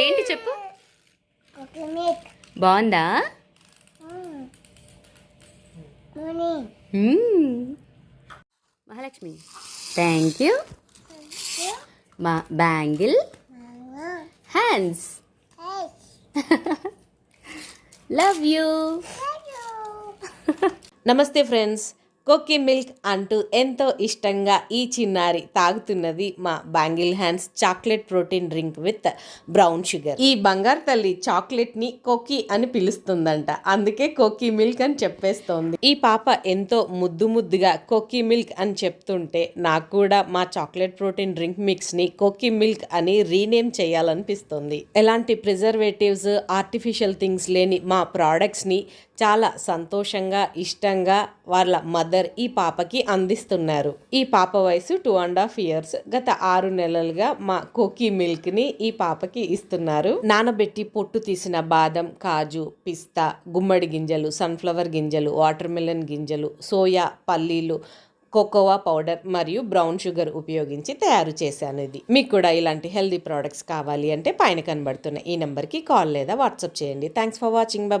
ఇదేంటి చెప్పు? బాగుందా. మహాలక్ష్మి. థ్యాంక్ యూ మా బ్యాంగిల్. హ్యాండ్స్ లవ్ యూ నమస్తే ఫ్రెండ్స్. కోకీ మిల్క్ అంటూ ఎంతో ఇష్టంగా ఈ చిన్నారి తాగుతున్నది మా bangle hands chocolate protein drink with brown sugar ఈ బంగారు తల్లి చాక్లెట్ని కోకీ అని పిలుస్తుందంట. అందుకే కోకీ మిల్క్ అని చెప్పేస్తోంది. ఈ పాప ఎంతో ముద్దు ముద్దుగా కోకీ మిల్క్ అని చెప్తుంటే నాకు కూడా మా చాక్లెట్ ప్రోటీన్ డ్రింక్ మిక్స్ని కోకీ మిల్క్ అని రీనేమ్ చేయాలనిపిస్తుంది. ఎలాంటి ప్రిజర్వేటివ్స్ ఆర్టిఫిషియల్ థింగ్స్ లేని మా ప్రోడక్ట్స్ని చాలా సంతోషంగా ఇష్టంగా వాళ్ళ మదర్ ఈ పాపకి అందిస్తున్నారు. ఈ పాప వయసు టూ అండ్ హాఫ్ ఇయర్స్ గత ఆరు నెలలుగా మా కోకీ మిల్క్ని ఈ పాపకి ఇస్తున్నారు. నానబెట్టి పొట్టు తీసిన బాదం కాజు పిస్తా గుమ్మడి గింజలు సన్ఫ్లవర్ గింజలు వాటర్ మిలన్ గింజలు సోయా పల్లీలు కోకోవా పౌడర్ మరియు బ్రౌన్ షుగర్ ఉపయోగించి తయారు చేశాను ఇది. మీకు కూడా ఇలాంటి హెల్దీ ప్రోడక్ట్స్ కావాలి అంటే పైన కనబడుతున్న ఈ నెంబర్కి కాల్ లేదా వాట్సాప్ చేయండి. Thanks for watching Baba